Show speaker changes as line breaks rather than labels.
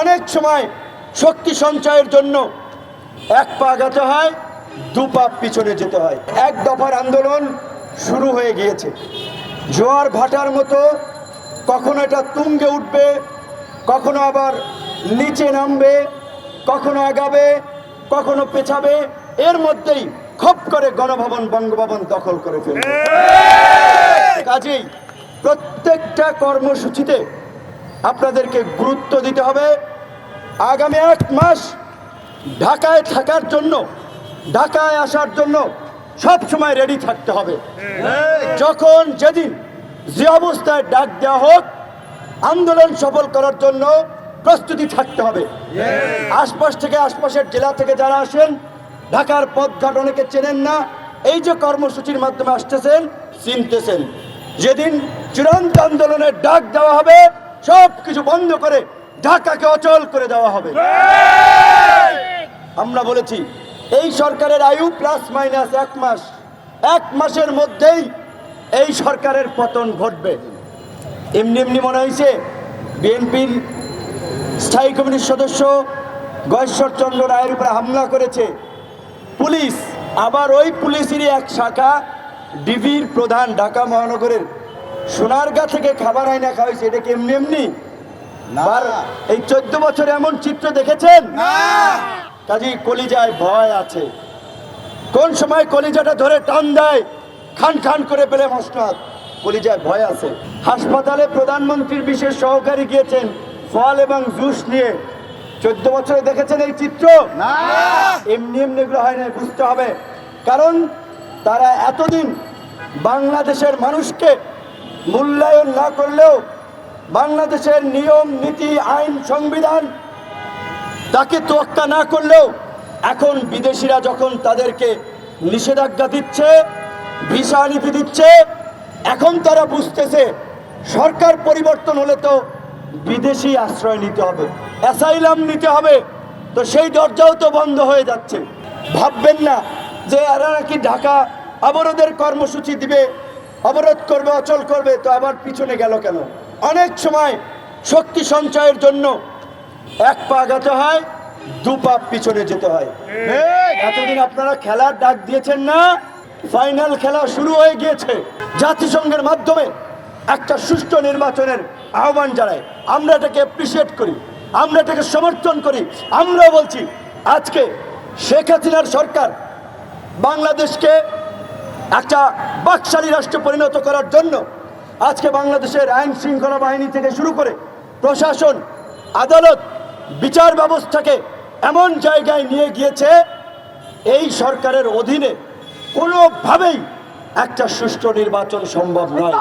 অনেক সময় শক্তি সঞ্চয়ের জন্য এক পা আগাতে হয় দু পা পিছনে যেতে হয়। এক দফার আন্দোলন শুরু হয়ে গিয়েছে। জোয়ার ভাটার মতো কখনো এটা তুঙ্গে উঠবে কখনো আবার নিচে নামবে কখনো আগাবে কখনো পেছাবে এর মধ্যেই খপ করে গণভবন বঙ্গভবন দখল করে ফেলবে। কাজেই প্রত্যেকটা কর্মসূচিতে আপনাদেরকে গুরুত্ব দিতে হবে। আগামী এক মাস ঢাকায় থাকার জন্য, ঢাকায় আসার জন্য সব সময় রেডি থাকতে হবে। যখন যেদিন যে অবস্থায় ডাক দেওয়া হোক, আন্দোলন সফল করার জন্য প্রস্তুতি থাকতে হবে। আশপাশ থেকে আশপাশের জেলা থেকে যারা আসেন, ঢাকার পথঘাট অনেকে চেনেন না, এই যে কর্মসূচির মাধ্যমে আসতেছেন, চিনতেছেন। যেদিন চূড়ান্ত আন্দোলনের ডাক দেওয়া হবে সব কিছু বন্ধ করে ঢাকাকে অচল করে দেওয়া হবে। আমরা বলেছি এই সরকারের আয়ু প্লাস মাইনাস এক মাস। এক মাসের মধ্যেই এই সরকারের পতন ঘটবে। এমনি এমনি মনে হয়েছে বিএনপির স্থায়ী কমিটির সদস্য গয়েশ্বরচন্দ্র রায়ের উপরে হামলা করেছে। পুলিশ আবার ওই পুলিশেরই এক শাখা ডিবির প্রধান ঢাকা মহানগরের সোনারগা থেকে খাবার আইনা খাওয়াইছে এটা কি এমনি এমনি? এই চোদ্দ বছরে এমন চিত্র দেখেছেন? কাজী কলিজায় ভয় আছে। কোন সময় কলিজাটা ধরে টান দেয় খান খান করে পেলে মসনাদ কলিজায় ভয় আছে। হাসপাতালে প্রধানমন্ত্রীর বিশেষ সহকারী গিয়েছেন ফল এবং জুস নিয়ে। চোদ্দ বছরে দেখেছেন এই চিত্র? এমনি এমনি এগুলো হয় না বুঝতে হবে। কারণ তারা এতদিন বাংলাদেশের মানুষকে মূল্যায়ন না করলেও বাংলাদেশের নিয়ম, নীতি, আইন, সংবিধান তাকে তোয়াক্কা না করলেও এখন বিদেশিরা যখন তাদেরকে নিষেধাজ্ঞা দিচ্ছে, ভিসা নীতি দিচ্ছে, এখন তারা বুঝতেছে সরকার পরিবর্তন হলে তো বিদেশি আশ্রয় নিতে হবে, অ্যাসাইলাম নিতে হবে, তো সেই দরজাও তো বন্ধ হয়ে যাচ্ছে। ভাববেন না যে এরা নাকি ঢাকা অবরোধের কর্মসূচি দিবে অবরোধ করবে, অচল করবে, তো আবার পিছনে গেল কেন? অনেক সময় শক্তি সঞ্চয়ের জন্য এক পা আগাতে হয়, দু পা পিছনে যেতে হয়। এতদিন আপনারা খেলার ডাক দিয়েছেন না ফাইনাল খেলা শুরু হয়ে গিয়েছে। জাতিসংঘের মাধ্যমে একটা সুষ্ঠু নির্বাচনের আহ্বান জানাই। আমরা এটাকে অ্যাপ্রিসিয়েট করি, আমরা এটাকে সমর্থন করি। আমরাও বলছি, আজকে শেখ হাসিনার সরকার বাংলাদেশকে একটা বাকশালী রাষ্ট্রে পরিণত করার জন্য আজকে বাংলাদেশের আইন শৃঙ্খলা বাহিনী থেকে শুরু করে প্রশাসন, আদালত, বিচার ব্যবস্থাকে এমন জায়গায় নিয়ে গিয়েছে, এই সরকারের অধীনে কোনোভাবেই একটা সুষ্ঠু নির্বাচন সম্ভব নয়।